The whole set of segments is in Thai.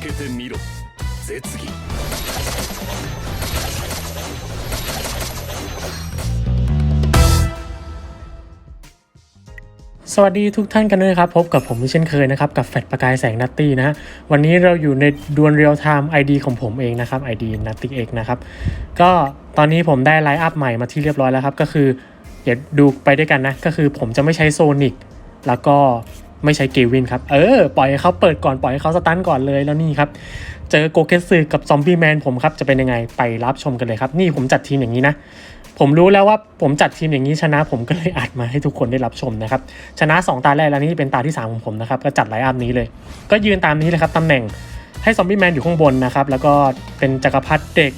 けてみろ絶技 สวัสดีทุกท่านกันด้วยนะครับ พบกับผมเช่นเคยนะครับ กับแฟดประกายแสงนัตตี้นะฮะวันนี้เราอยู่ในดวลเรียลไทม์ ID ของผมเองนะครับ ID นัตตี้เอกนะครับ ก็ตอนนี้ผมได้ไลฟ์อัพใหม่มาที่เรียบร้อยแล้วครับ ก็คือ เดี๋ยวดูไปด้วยกันนะ ก็คือผมจะไม่ใช้โซนิกแล้วก็ ไม่ใช้เกวินครับ เออ ปล่อยให้เขาเปิดก่อนปล่อยให้เขาสตันก่อนเลยแล้วนี่ครับ เจอโกเกสึกับซอมบี้แมนผมครับจะเป็นยังไงไปรับชมกันเลยครับ นี่ผมจัดทีมอย่างนี้นะ ผมรู้แล้วว่าผมจัดทีมอย่างนี้ชนะผมก็เลยอัดมาให้ทุกคนได้รับชมนะครับ ชนะ 2 ตาแรกแล้วนี่เป็นตาที่ 3 ของผมนะครับ ก็จัดไลน์อัพนี้เลย ก็ยืนตามนี้เลยครับตำแหน่งให้ซอมบี้แมนอยู่ข้างบนนะครับแล้วก็เป็นจักรพรรดิเด็ก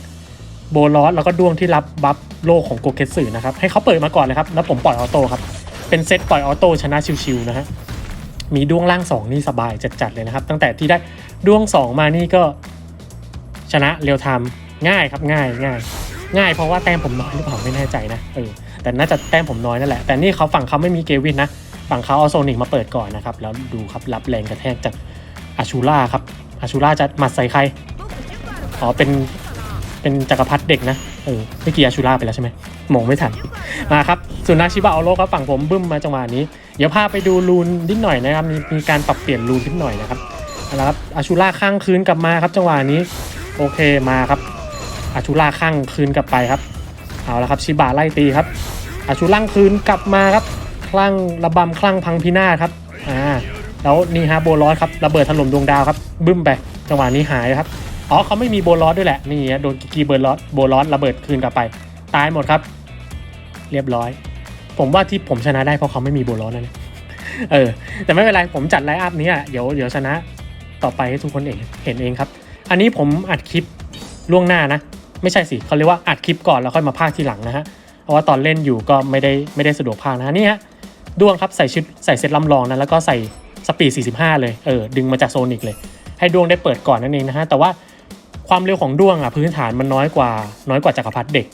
โบลอสแล้วก็ดวงที่รับบัฟโลกของโกเกสึนะครับให้เขาเปิดมาก่อนเลยครับแล้วผมปล่อยออโต้ครับเป็นเซตปล่อยออโต้ชนะชิวๆนะฮะ มีดวงล่าง 2 นี่สบายจัดๆเลยนะครับ ตั้งแต่ที่ได้ดวง 2 มานี่ก็ชนะเรียวไทม์ง่ายครับง่ายง่ายง่ายเพราะว่าแต้มผมน้อยหรือเปล่าไม่แน่ใจนะเออแต่น่าจะแต้มผมน้อยนั่นแหละ แต่นี่เขาฝั่งเขาไม่มีเกวินนะ ฝั่งเขาเอาโซนิกมาเปิดก่อนนะครับ แล้วดูครับรับแรงกระแทกจากอาชูล่าครับอาชูล่าจะหมัดใส่ใครอ๋อเป็นเป็นจักรพรรดิเด็กนะเออเมื่อกี้อาชูล่าไปแล้วใช่ไหม มองไม่ทันมาครับสุนัขชิบะเอาโลครับฝั่งผมบึ้มมาจังหวะนี้ เดี๋ยวพาไปดูรูนนิดหน่อยนะครับมีมีการปรับเปลี่ยนรูนนิดหน่อยนะครับเอาละครับอาชูล่าข้างคืนกลับมาครับ จังหวะนี้โอเคมาครับอาชูล่าข้างคืนกลับไปครับเอาละครับชิบะไล่ตีครับอาชูล่างคืนกลับมาครับคลั่งระบำคลั่งพังพินาศครับอ่าแล้วนี่ฮะโบลอสครับระเบิดถล่มดวงดาวครับบึ้มไปจังหวะนี้หายครับอ๋อเขาไม่มีโบลอสด้วยแหละนี่ฮะโดนกิกีเบิร์ลอสโบลอสระเบิดคืนกลับไป ตายหมดครับ เรียบร้อย ผมว่าที่ผมชนะได้เพราะเขาไม่มีโบลอนั่นเออ แต่ไม่เป็นไรผมจัดไลฟ์อัพนี้อะเดี๋ยวเดี๋ยวชนะต่อไปให้ทุกคนเองเห็นเองครับ อันนี้ผมอัดคลิปล่วงหน้านะ ไม่ใช่สิเขาเรียกว่าอัดคลิปก่อนแล้วค่อยมาพากย์ทีหลังนะฮะเพราะว่าตอนเล่นอยู่ก็ไม่ได้ไม่ได้สะดวกพากันะะนี่ฮะด้วงครับใส่ชุดใส่เซตลำลองนะแล้วก็ใส่สปีด 45 เลย เออ ดึงมาจากโซนิกเลย ให้ดวงได้เปิดก่อนนั่นเองนะฮะ แต่ว่าความเร็วของด้วงอะพื้นฐานมันน้อยกว่า น้อยกว่าจักรพรรดิเด็ก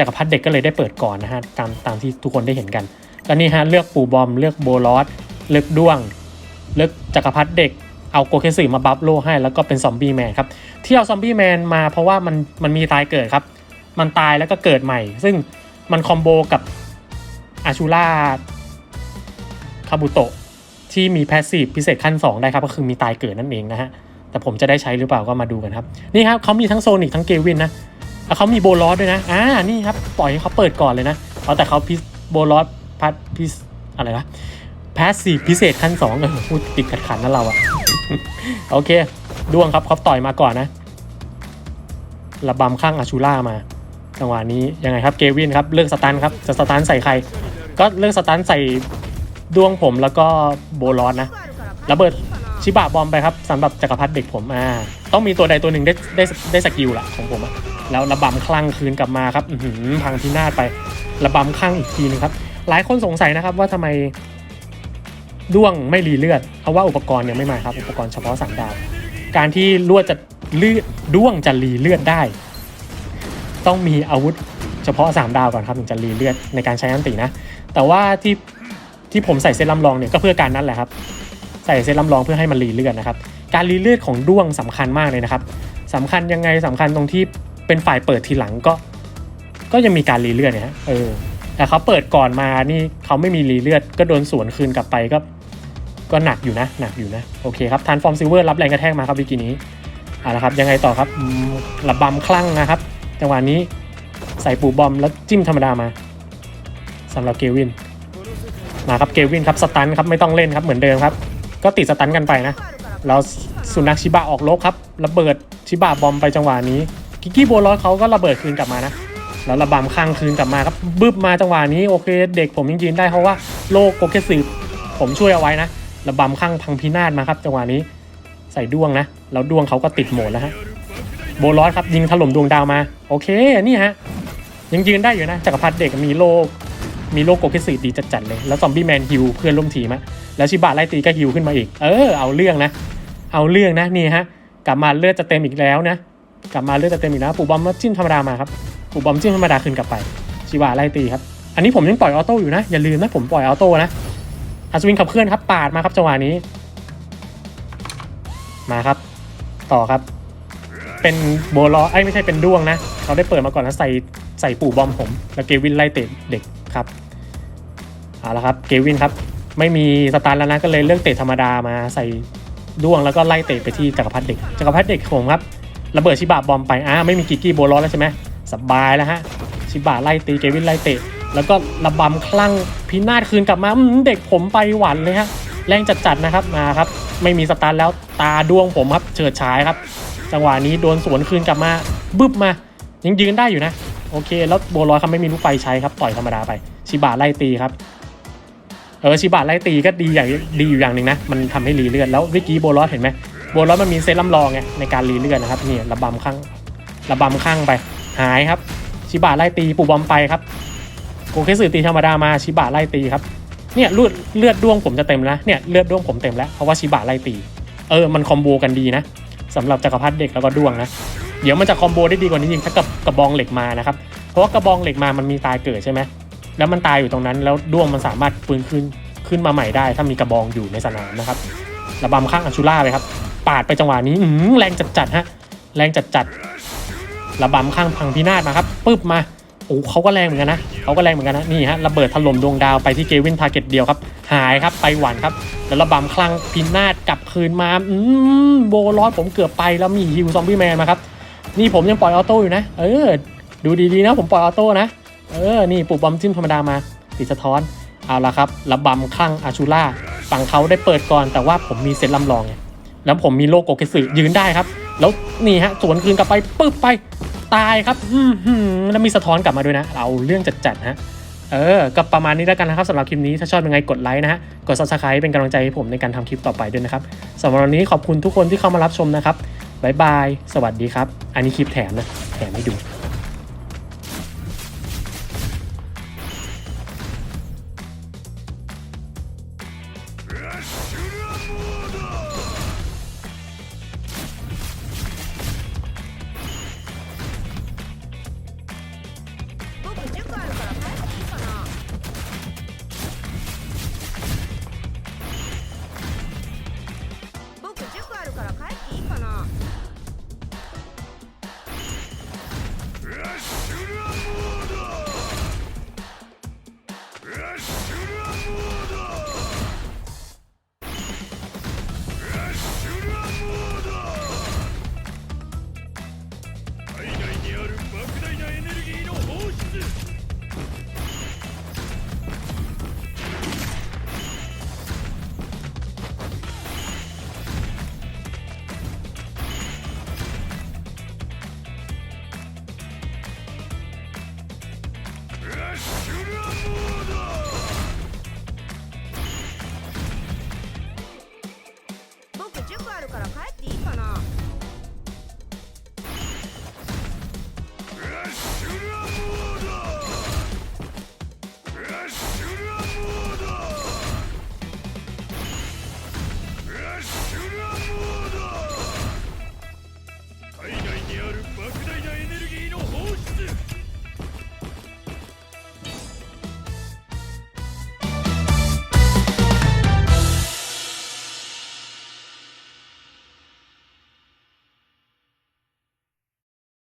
จักรพรรดิเด็กก็เลยได้เปิดก่อนนะฮะตามตามที่ทุกคนได้เห็นกันก็นี่ฮะเลือกปูบอมเลือกโบลอสเลือกด้วง เลือกจักรพรรดิเด็กเอาโกเคสึมาบัฟโลให้แล้วก็เป็นซอมบี้แมนครับที่เอาซอมบี้แมนมาเพราะว่ามันมันมีตายเกิดครับ มันตายแล้วก็เกิดใหม่ ซึ่งมันคอมโบกับอาชูล่าคาบุโตะที่มีแพสซีฟพิเศษขั้น 2 ได้ครับ ก็คือมีตายเกิดนั่นเองนะฮะ แต่ผมจะได้ใช้หรือเปล่าก็มาดูกันครับ นี่ครับเขามีทั้งโซนิกทั้งเกวินนะ แล้วเขามีโบลอสด้วยนะ อ่า นี่ครับ ปล่อยให้เขาเปิดก่อนเลยนะเอาแต่เขาพิโบลอสพัดพิสอะไรวะแพสซีพิเศษขั้น2เออพูดติดขัดขันนั่นเราอะโอเค ดวงครับเขาต่อยมาก่อนนะระบำข้างอาชูล่ามา จังหวะนี้ยังไงครับเกวินครับ เลือกสตันครับ จะสตันใส่ใคร ก็เลือกสตันใส่ดวงผมแล้วก็โบลอสนะ ระเบิด ชิบะบอมไปครับสำหรับจักรพรรดิเด็กผมอ่าต้องมีตัวใดตัวหนึ่งได้ได้ได้สกิลละของผมอะแล้วระบำคลั่งคืนกลับมาครับอื้อหือพังพินาศไประบำคลั่งอีกทีนึงครับ หลายคนสงสัยนะครับว่าทำไมด้วงไม่รีเลือดเพราะว่าอุปกรณ์ยังไม่มาครับอุปกรณ์เฉพาะสามดาว การที่ลวดจะเลือดด้วงจะรีเลือดได้ ต้องมีอาวุธเฉพาะ3ดาวก่อนครับถึงจะรีเลือดในการใช้อันตินะ แต่ว่าที่ที่ผมใส่เซตลำลองเนี่ยก็เพื่อการนั้นแหละครับ ส่เซตลำลองเพื่อให้มันรีเลือดนะครับ การรีเลือดของด้วงสำคัญมากเลยนะครับสำคัญยังไงสำคัญตรงที่เป็นฝ่ายเปิดทีหลังก็ ก็ยังมีการรีเลือดเนี่ยเออแต่เขาเปิดก่อนมานี่เขาไม่มีรีเลือด ก็โดนสวนคืนกลับไปก็ ก็หนักอยู่นะ หนักอยู่นะโอเคครับทานฟอร์มซิลเวอร์รับแรงกระแทกมาครับวิกินี้เอาละครับยังไงต่อครับระบำคลั่งนะครับจังหวะนี้ใส่ปูบอมแล้วจิ้มธรรมดามาสำหรับเกวินมาครับเกวินครับสตันครับไม่ต้องเล่นครับเหมือนเดิมครับ ก็ติดสตันกันไปนะแล้วสุนัขชิบะออกลบครับระเบิดชิบะบอมไปจังหวะนี้ กิกกี้โบลอสเขาก็ระเบิดคืนกลับมานะแล้วระบำข้างคืนกลับมาครับบึ้บมาจังหวะนี้โอเค เด็กผมยังยืนได้เพราะว่าโลกโกเกสึผมช่วยเอาไว้นะระบำข้างพังพินาศมาครับจังหวะนี้ใส่ด้วงนะแล้วด้วงเขาก็ติดโหมดแล้วฮะโบลอสครับยิงถล่มดวงดาวมา โอเคนี่ฮะยังยืนได้อยู่นะจักรพรรดิเด็กมีโลก มีโลกโกเคสึดีจัดๆเลยแล้วซอมบี้แมนฮิวเพื่อนร่วมทีมอะ แล้วชิบะไล่ตีก็ฮิวขึ้นมาอีก เออ เอาเรื่องนะ เอาเรื่องนะนี่ฮะ กลับมาเลือดจะเต็มอีกแล้วนะ กลับมาเลือดจะเต็มอีกแล้วปูบอมจิ้มธรรมดามาครับปูบอมจิ้มธรรมดาขึ้นกลับไป ชิบะไล่ตีครับ อันนี้ผมยังปล่อยออโต้อยู่นะ อย่าลืมนะผมปล่อยออโต้นะอัศวินขับเคลื่อนครับปาดมาครับจังหวะนี้ มาครับ ต่อครับ เป็นโบลอไอ้ไม่ใช่เป็นด้วงนะเขาได้เปิดมาก่อนแล้วใส่ใส่ปู่บอมผม แล้วเกวินไล่เตะเด็กครับเอาละครับเกวินครับ ไม่มีสตาร์แล้วนะก็เลยเลือกเตะธรรมดามาใส่ด้วงแล้วก็ไล่เตะไปที่จักรพรรดิเด็กจักรพรรดิเด็กผมครับระเบิดชิบะบอมไปอ่าไม่มีกิกกี้โบลอแล้วใช่ไหมสบายแล้วฮะชิบะไล่ตีเกวินไล่เตะ แล้วก็ระบำคลั่งพินาศคืนกลับมาอืมเด็กผมไปหวันเลยฮะแรงจัดๆนะครับมาครับ ไม่มีสตาร์แล้วตาดวงผมครับเฉิดฉายครับ จังหวะนี้โดนสวนคืนกลับมาบึบมายังยืนได้อยู่นะ โอเค แล้วโบลอยเขาไม่มีลูกไฟใช้ครับ ต่อยธรรมดาไป ชิบะไล่ตีครับ เออชิบะไล่ตีก็ดีอย่างดีอยู่อย่างหนึ่งนะ มันทำให้รีเลือดแล้วเมื่อกี้โบลอสเห็นไหมโบลอสมันมีเซรั่มรองไงในการรีเลือดนะครับนี่ระบำข้างระบำข้างไป หายครับ ชิบะไล่ตีปูบอมไปครับโกเคสึตีธรรมดามาชิบะไล่ตีครับเนี่ยเลือดเลือดด้วงผมจะเต็มแล้วเนี่ยเลือดด้วงผมเต็มแล้วเพราะว่าชิบะไล่ตีเออมันคอมโบกันดีนะสำหรับจักรพรรดิเด็กแล้วก็ด้วงนะเดี๋ยวมันจะคอมโบได้ดีกว่านี้จริงถ้ากับกระบองเหล็กมานะครับเพราะว่ากระบองเหล็กมามันมีตายเกิดใช่ไหม แล้วมันตายอยู่ตรงนั้น แล้วด้วงมันสามารถฟื้นขึ้นขึ้นมาใหม่ได้ ถ้ามีกระบองอยู่ในสนามนะครับระบำข้างอัชูล่าเลยครับ ปาดไปจังหวะนี้แรงจัดๆฮะแรงจัดๆระบำข้างพังพินาศมาครับปึ๊บมาโอ้เขาก็แรงเหมือนกันนะเขาก็แรงเหมือนกันนะนี่ฮะระเบิดถล่มดวงดาวไปที่เกวินทาร์เก็ตเดียวครับ หายครับไปหวันครับ แล้วระบำคลั่งพินาศกลับคืนมาอืมโบลอสผมเกือบไปแล้วมีฮิวซอมบี้แมนมาครับนี่ผมยังปล่อยออโต้อยู่นะ เออ ดูดีๆนะผมปล่อยออโต้นะ เออ นี่ปลุกบอมจิ้มธรรมดามาติดสะท้อน เอาละครับระบำคลั่งอาชูล่าฝั่งเขาได้เปิดก่อน แต่ว่าผมมีเซตลำลองไงแล้วผมมีโลโกเกสึยืนได้ครับ แล้วนี่ฮะสวนคืนกลับไปปึ๊บไปตายครับอือหือแล้วมีสะท้อนกลับมาด้วยนะเอาเรื่องจัดๆฮะเออ ก็ประมาณนี้แล้วกันนะครับสำหรับคลิปนี้ ถ้าชอบยังไงกดไลค์นะฮะ กด subscribe เป็นกำลังใจให้ผมในการทำคลิปต่อไปด้วยนะครับสำหรับวันนี้ขอบคุณทุกคนที่เข้ามารับชมนะครับ บ๊ายบาย สวัสดีครับ อันนี้คลิปแถมนะ แถมให้ดู